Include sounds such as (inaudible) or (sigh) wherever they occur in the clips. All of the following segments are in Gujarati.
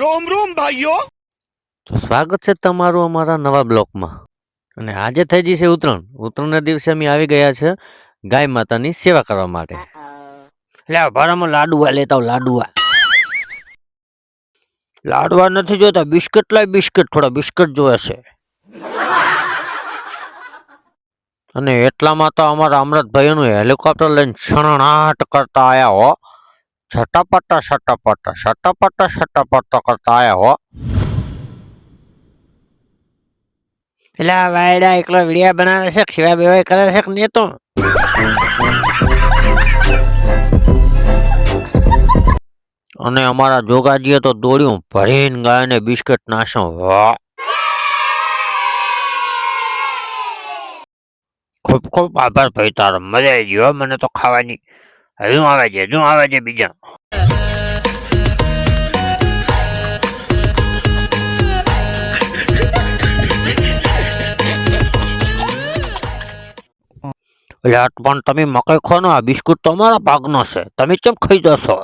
રોમ રોમ ભાઈઓ. તો સ્વાગત છે તમારું અમારા નવા બ્લોકમાં. અને આજે થઈ જશે ઉત્તરાયણ. ઉત્તરાયણના દિવસે અમે આવી ગયા છે ગાય માતાની સેવા કરવા માટે. લે ભાડામાં લાડુઆ લેતા લાડુઆ. લાડવા નથી જોતા બિસ્કટ લાય બિસ્કટ થોડા બિસ્કટ જોવે છે. અને એટલામાં તો અમારા અમૃતભાઈનું હેલિકોપ્ટર લઈને છણણાટ કરતા આવ્યા હો. છટાપટા છટાપટા છટાપટા છટાપટા કરતા આયા હો. એટલે આ વાયડા એકલો વિડિયા બનાવે છે કે બેવાય કરે છે કે નહીં તો? અને અમારા જોગાજીએ તો દોડ્યું ભરીને ગાયને બિસ્કટ નાશો વાહ. ખૂબ ખૂબ આભાર ભાઈ તારો મજા આવી ગયો મને તો ખાવાની. હજુ આવે છે, હજુ આવે છે બીજા. આ પણ તમે મકાઈ ખો ને આ બિસ્કુટ તમારા પાકનો છે. તમે કેમ ખાઈ જશો?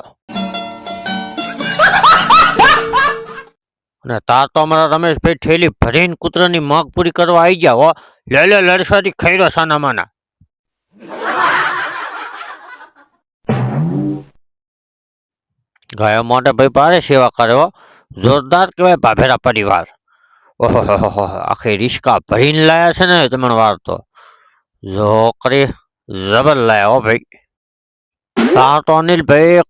અને તાર તો અમારા રમેશભાઈ ઠેલી ભરીને કૂતરાની મગ પૂરી કરવા આવી ગયા હો. લે લે લડસાથી ખાઈ રહ્યો સાના માના ગાયો માટે ભાઈ ભારે સેવા કર્યો, જોરદાર કહેવાય ભાભેરા પરિવાર. ઓહો આખી રિસ્કા ભરીને લાયા છે ને તમને વાર તો. જોકરી જબર લાયા હો ભાઈ. તા તો અનિલભાઈ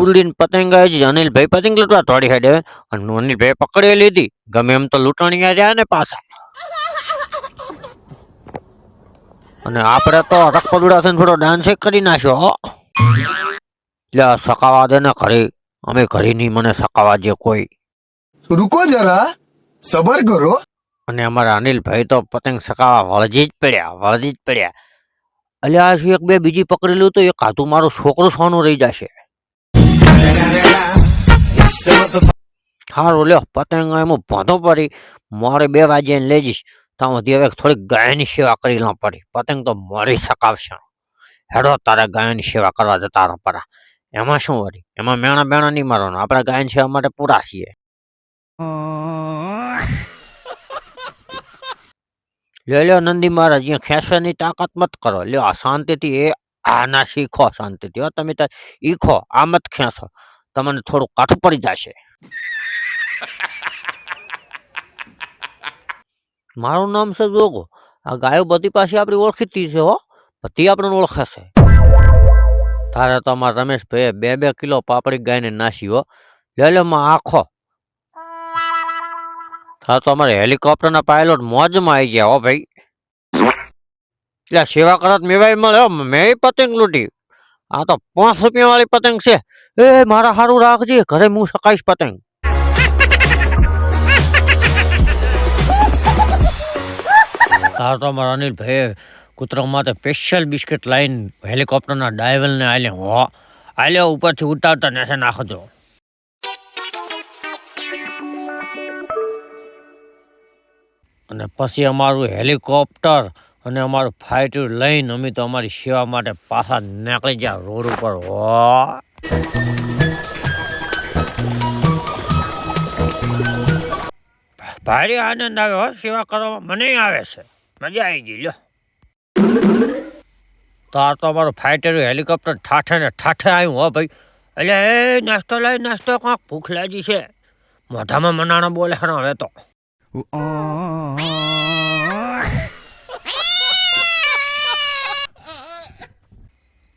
ઉડીને પતંગ આવી અનિલભાઈ પતંગ લૂંટવા થોડી હેડે અને અનિલભાઈ પકડી લીધી. ગમે એમ તો લૂંટણીયા રહ્યા ને પાછા. અને આપણે તો રકપદુડા થઈને થોડો ડાન્સ કરી નાખ્યો એટલે સકાવા દે ને ઘરે. અમે ઘરે નહીં મને સકાવા દે કોઈ. રૂકો જરા સબર કરો. અને અમારા અનિલભાઈ તો પતંગ સકાવા વળજી જ પડ્યા વળજી જ પડ્યા. એટલે આ શું એક બે બીજી પકડેલું તો એક કાતું મારો છોકરો સોનું રહી જશે. સારું લ્યો પતંગ એમાં ભોંધો પડી. મારે બે વાગ્યાને લઈ જઈશ. ત્યાં સુધી હવે થોડીક ગાયની સેવા કરી લો પડી. પતંગ તો મારી સકાવશે. હેડો તારા ગાયની સેવા કરવા જતા પરા. એમાં શું વળી? એમાં મેણા બેણા નહીં મારવાનો. આપણા ગાયન સેવા માટે પૂરા છીએ. (laughs) લ્યો લ્યો નંદી મહારાજ અહીંયા ખેંચવાની તાકાત મત કરો. લ્યો આ શાંતિથી એ આના શીખો શાંતિથી. હો તમે ઈખો આ મત ખેંચો. તમને થોડું કાઠું પડી જશે. (laughs) મારું નામ છે જોગો. આ ગાયો બધી પાસે આપણી ઓળખીતી છે હો. બધી આપણને ઓળખે છે. તારે તો અમારા રમેશભાઈ બે બે કિલો પાપડી ગાયને નાસી હો. લે લે માં આખો. હા, તો અમારે હેલિકોપ્ટરના પાયલોટ મોજમાં આવી ગયા હો ભાઈ. એટલે સેવા કરત મેવાય મળે મેં પતંગ લૂંટી. આ તો પાંચ રૂપિયા વાળી પતંગ છે. એ, મારા સારું રાખજે, ઘરે હું સકાઈશ પતંગ. તાર તો અમારા અનિલભાઈ કૂતરા માટે સ્પેશિયલ બિસ્કિટ લાઈન હેલિકોપ્ટરના ડાયવલને આલે હો. આલે ઉપરથી ઉતારતા નેસે નાખજો. અને પછી અમારું હેલિકોપ્ટર અને અમારું ફાઇટર લઈને અમે તો અમારી સેવા માટે પાછા નીકળી ગયા રોડ ઉપર, હો. ભારે આનંદ આવ્યો સેવા કરવામાં. મને આવે છે. મજા આવી ગઈ, લ્યો. તાર તો અમારું ફાઇટર હેલિકોપ્ટર ઠાઠે ને ઠાઠે આવ્યું, હો ભાઈ. એટલે એ નાસ્તો લઈ, નાસ્તો કાંક ભૂખ લાગી છે. મોઢામાં મનાણા બોલે ને હવે તો.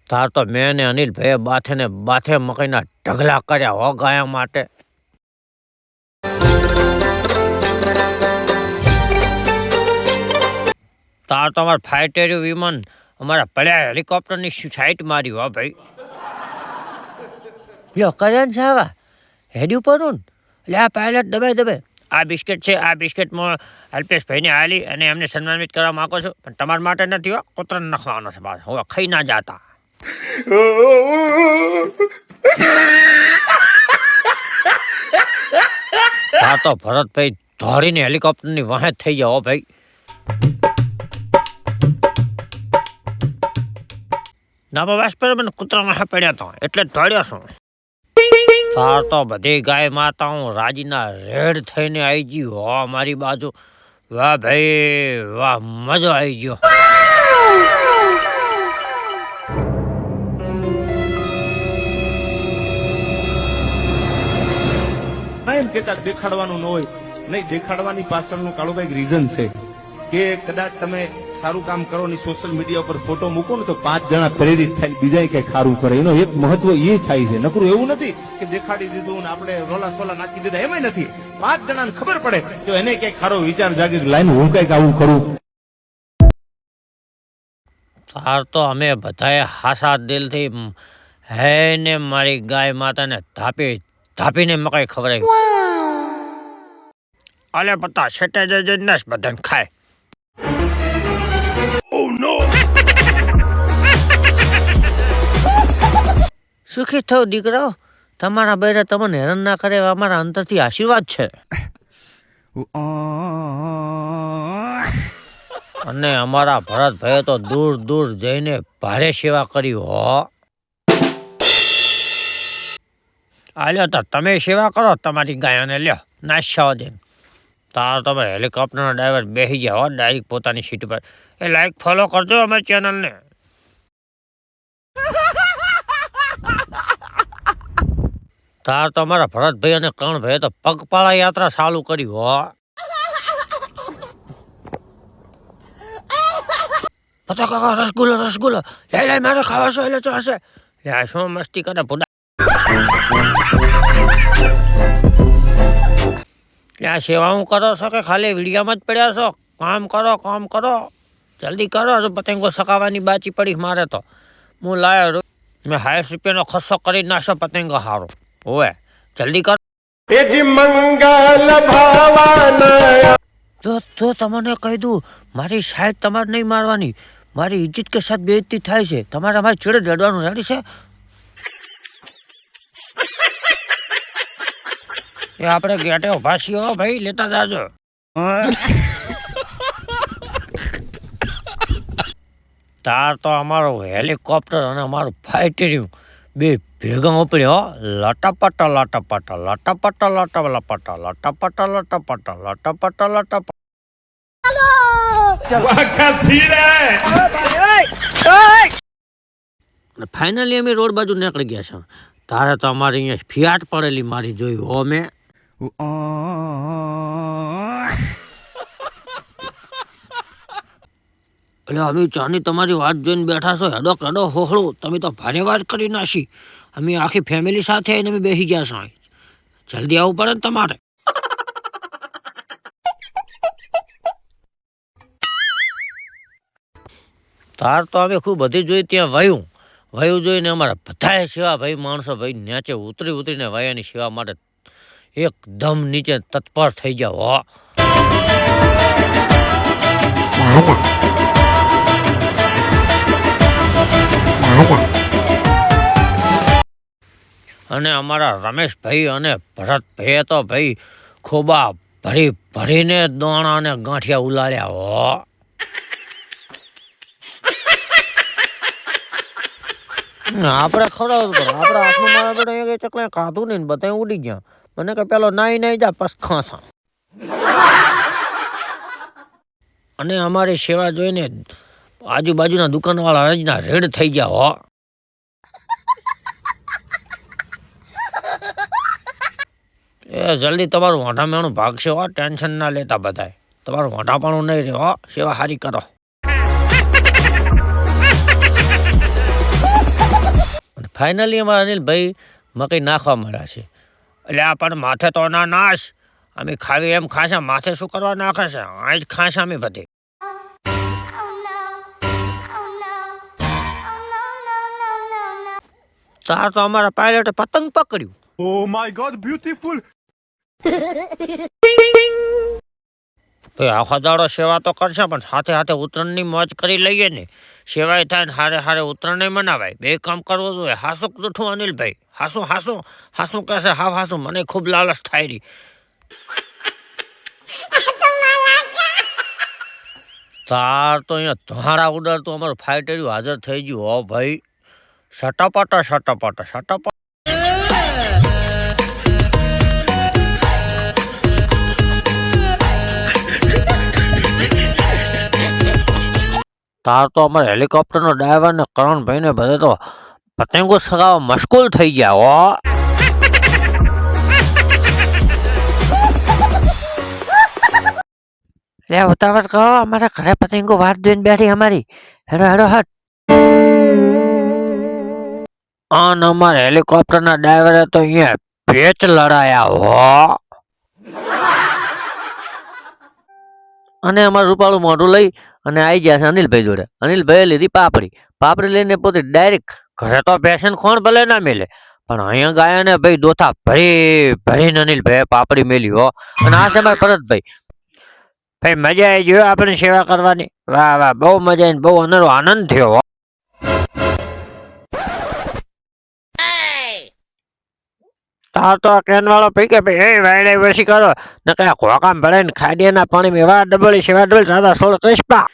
તાર તો મેં ને અનિલભાઈએ બાથે ને બાથે મકાઈના ઢગલા કર્યા, હો ગાયા માટે. તાર તો અમારે ફાઇટર વિમાન અમારા પડ્યા હેલિકોપ્ટરની સાઈટ મારી હો ભાઈ. લ્યો, કરણ આવા? હેડી ઉપર લે, આ પાયલટ દબાઈ દબાઈ આ બિસ્કિટ છે, આ બિસ્કિટમાં અલ્પેશભાઈને હાલી અને એમને સન્માનિત કરવા માગો છો. પણ તમારા માટે નથી, હો. કૂતરાને નખવાનો છે બસ. હવે ખાઈ ના જાતા. હા તો ભરતભાઈ ધોરીને હેલિકોપ્ટરની વાહે થઈ જાઓ ભાઈ. ના બાબા મને કૂતરા વાહે પડ્યા તો. એટલે દોડ્યો છું. તાર તો બધી ગાય માતાઓ રાજીના રેડ થઈને આવી ગઈ હો મારી બાજુ. વાહ ભાઈ, વાહ, મજો આવી ગયો. એમ કેતા દેખાડવાનું ન હોય. નહીં, દેખાડવાની પાછળનું કાળુભાઈ રીઝન છે. કે કદાચ તમે સારું કામ કરો ને સોશિયલ મીડિયા ઉપર ફોટો મૂકો ને તો પાંચ જણા પ્રેરિત થાય બીજા કઈ ખારું કરે. એનો એક મહત્વ એ થાય છે. નકરું એવું નથી કે દેખાડી દીધું ને આપણે રોલા સોલા નાખી દીધા એમાં નથી. પાંચ જણાને ખબર પડે તો એને કઈ ખારો વિચાર જાગે લાઈન હું કંઈક આવું કરું. તાર તો અમે બધાએ હાસા દિલથી હે ને મારી ગાય માતાને ધાપી ધાપીને મકાઈ ખવડાવી. અલે પત્તા છેટે જઈ ને બધાને ખાય. સુખી થયો દીકરાઓ તમારા બૈરા તમને હેરાન ના કરે એવા અમારા અંતરથી આશીર્વાદ છે. અને અમારા ભરતભાઈએ તો દૂર દૂર જઈને ભારે સેવા કરી હો. આલ્યો તો તમે સેવા કરો, તમારી ગાયોને લ્યો નાશ્યા દે તાર તમે હેલિકોપ્ટરનો ડ્રાઈવર બેસી જાઓ હો ડાયરેક્ટ પોતાની સીટ પર. એ લાઈક ફોલો કરજો અમારી ચેનલને તાર તો અમારા ભરતભાઈ અને કણભાઈએ તો પગપાળા યાત્રા ચાલુ કરી હો. પતા રસગુલ્લો રસગુલ્લો. લે લે, મારે ખાવા છો એટલે ચાલશે લે આ શું મસ્તી કરે ભૂડા? લે, આ સેવાઓ કરો છો કે ખાલી વિડીયામાં જ પડ્યા છો? કામ કરો કામ કરો. જલ્દી કરો તો પતંગો સકાવાની બાચી પડી મારે તો. હું લાયો મેં હાઈસ રૂપિયાનો ખર્ચો કરી નાખ્યો પતંગો હારો. ઓવે જલ્દી કરો. તો તો તમને કહી દઉં મારી સાઈડ તમારે નહીં મારવાની. મારી ઇજ્જત કે સાથ બેઇજ્જતી થાય છે. તમારે અમારી છેડે લડવાનું રેડી છે? એ આપણે ગેટે ઊભા છીએ ભાઈ લેતા જાજો. તાર તો અમારું હેલિકોપ્ટર અને અમારું ફાઇટર્યું બે ભેગા ઉપડે હો લટાપટા લટાપટા લટાપટા લટા લપટા લટાપટા લટાપટા લટાપટા લટાપટા ફાઇનલી અમે રોડ બાજુ નીકળી ગયા છે તારે તો અમારે અહીંયા ફિયાટ પડેલી મારી જોઈ હો મેં. એટલે અમે ચાની તમારી વાત જોઈને બેઠા છો હેડો કેડો હોહળું તમે તો ભારે વાત કરી નાખી. અમે આખી ફેમિલી સાથે આવીને અમે બેસી ગયા સાંઈ. જલ્દી આવવું પડે ને તમારે. તાર તો અમે ખૂબ બધી જોઈ ત્યાં વાયું. વાયું જોઈને અમારા બધાએ સેવા ભાઈ, માણસો ભાઈ, નીચે ઉતરી ઉતરીને વાયાની સેવા માટે એકદમ નીચે તત્પર થઈ જાવ હો. અને અમારા રમેશભાઈ અને ભરતભાઈએ તો ભાઈ ખોબા ભરી ભરીને દોણા અને ગાંઠિયા ઉલાળ્યા હો. આપણે ખરો આપણે હાથમાં મારા બેટા એક ચકલે ખાધું નહીં બધા ઉડી ગયા. મને કે પેલો નાઈ નાઈ જા, પસ ખાસા. અને અમારી સેવા જોઈને આજુબાજુના દુકાનવાળા રજના રેડ થઈ ગયા, હો. એ જલ્દી તમારું મોઢામેણું ભાગશે હો, ટેન્શન ના લેતા બધાય. તમારું મોઢાપણું નહીં રહે સેવા સારી કરો. ફાઇનલી અમારા અનિલભાઈ મકઈ નાખવા મળ્યા છે. એટલે આ પણ માથે તો ના નાશ. અમે ખાવી એમ ખાશે, માથે શું કરવા નાખે છે આ જ ખાશે અમે બધી. તાર તો અમારા પાયલટે પતંગ પકડ્યું. ઓ માય ગોડ બ્યુટીફુલ ભાઈ આખો દાડો સેવા તો કરશે, પણ સાથે સાથે ઉત્તરાયણની મોજ કરી લઈએ ને. સેવાય થાય ને હારે હારે ઉત્તરાયણ મનાવાય. બે કામ કરવું જોઈએ. હાસું જૂઠું, અનિલભાઈ? હાસું હાસું? હાસું કહેશે હાવ હાસું. મને ખૂબ લાલચ થાય રહી તાર તો અહીંયા તમારા ઉડાડતું, અમારું ફાઇટર્યું હાજર થઈ ગયું. હો ભાઈ. સટાપાટા સટાપાટા સટાપાટા. તાર તો અમારે હેલિકોપ્ટરનો ડ્રાઈવર ને કરણભાઈ ને બધે તો પતંગો સગાવવા મશગુલ થઈ ગયા હો. લે ઉતાવળ કરો અમારા ઘરે પતંગો વાર જોઈને બેઠી અમારી. હેડો હેડો હટ. આન અમારા હેલિકોપ્ટરના ડ્રાઈવરે તો અહીંયા પેચ લડાયા હો. અને અમારું રૂપાળું મોઢું લઈ અને આવી ગયા છે અનિલભાઈ જોડે. અનિલભાઈએ લીધી પાપડી. પાપડી લઈને પોતે ડાયરેક્ટ ઘરે તો પેશન કોણ ભલે ના મેલે, પણ અહીંયા ગયા ને ભાઈ દોથા ભરી ભરીને અનિલભાઈ પાપડી મેલી હો. અને આ છે મારા ભરતભાઈ. ભાઈ મજા આવી ગયો આપણે સેવા કરવાની. વાહ વાહ, બહુ મજા આવી બહુ અનેરો આનંદ થયો તાર તો કેન વાળો પી કે ભાઈ એ વાયડે વસી કરો. ને કયા ખોકામ ને ખાડિયાના પાણી એવા ડબલી સેવા ડબલ, દાદા સોળ ક્રિસ્પા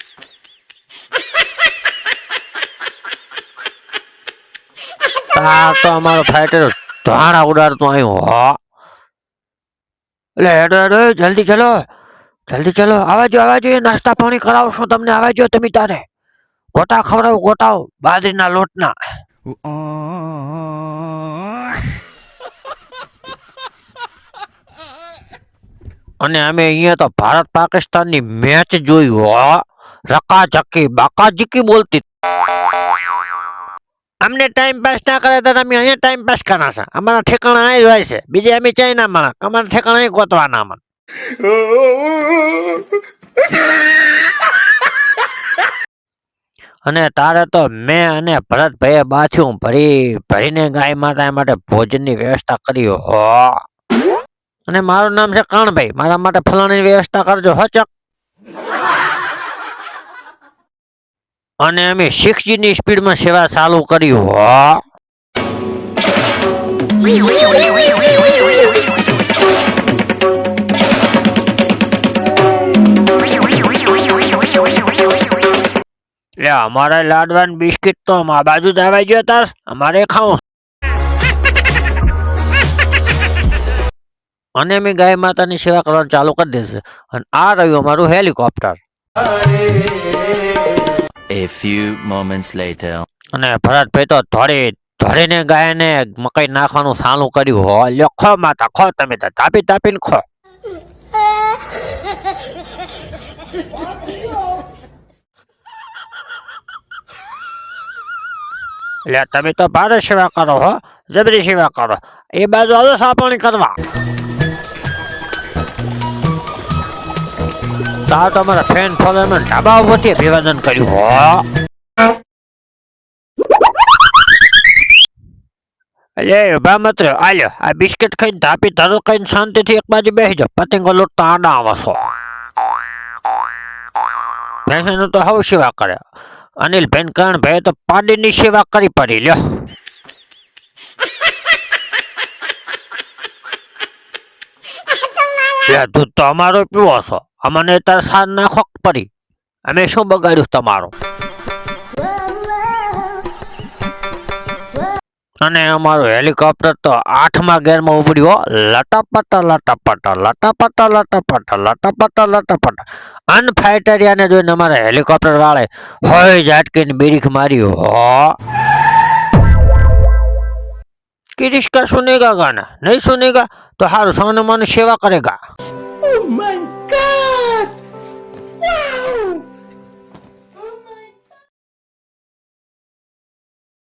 તાર તો અમારો ફાઈટર ધાણા ઉડાડતો અહીં હો. એટલે હેડો હેડો જલ્દી ચલો જલ્દી ચલો. આવાજો આવાજો નાસ્તા પાણી કરાવશું તમને આવાજો તમે તારે. ગોટા ખવડાવો ગોટાવ બાજરીના લોટના. અને અમે અહીંયા તો ભારત પાકિસ્તાનની મેચ જોઈ હો. રકાઝકી, બાકાઝકી બોલતી. અમને ટાઈમ પાસ ના કરે તો તમે અહીંયા ટાઈમ પાસ કરા છે. અમારા ઠેકાણા અહીં જ છે. બીજે અમે ચાઇના માણ અમારા ઠેકાણા અહીં ગોતવાના અમને. અને તારે તો મેં અને ભરતભાઈએ બાથ્યું ભરી, ભરીને ગાય માતા માટે ભોજનની વ્યવસ્થા કરી હો. અને મારું નામ છે કાણભાઈ. મારા માટે ફલાણી વ્યવસ્થા કરજો, હો ચક. અને અમે સિક્સની સ્પીડમાં સેવા ચાલુ કરી અમારે લાડવાન બિસ્કિટ તો આ બાજુ જ આવી ગયો તાર. અમારે ખાવું. અને અમે ગાય માતાની સેવા કરવાનું ચાલુ કરી દેશે અને આ રહ્યું અમારું helicopter. A few moments later. અને ભરતભાઈ તો ધોળી ધોળીને ગાયને મકાઈ નાખવાનું સાલું કર્યું. હો લ્યો ખો માતા ખો તમે તો તાપી તાપીને ખો. એટલે તમે તો ભારે સેવા કરો હો જબરી સેવા કરો. એ બાજુ આવો સાપણી કરવા. તા તમારા ફેન ફોલોવર ઢાબા ઉપરથી અભિવાદન કર્યું હો. અરે ઊભા મત રહ્યો આલ્યો આ બિસ્કિટ ખાઈને તાપી ધરો ખાઈને શાંતિથી એક બાજુ બેસી જાઓ. પતંગો લૂંટતા આડા આવશો. ભેંસનું તો હવ સેવા કરે. અનિલ બેન કરણ ભાઈ તો પાડીની સેવા કરી પડી લ્યો. (laughs) લે દૂધ તો અમારો પીવો છો. અમને તરસા નાખો પડી. અમે શું બગાડ્યું તમારું? અને અમારું હેલિકોપ્ટર તો આઠમા ગેરમાં ઉપડ્યો લટાપટા લટાપટા લટાપટા લટાપટા લટાપટા લટાપટા. અન ફાઈટરિયાને જોઈને અમારે હેલિકોપ્ટર વાળે હોય ઝાટકીને બીરીખ મારી. હો. કિરીશ કા સુનેગા ગાના. નહીં સુનેગા? તો હારું, સોનું મને સેવા કરેગા. Oh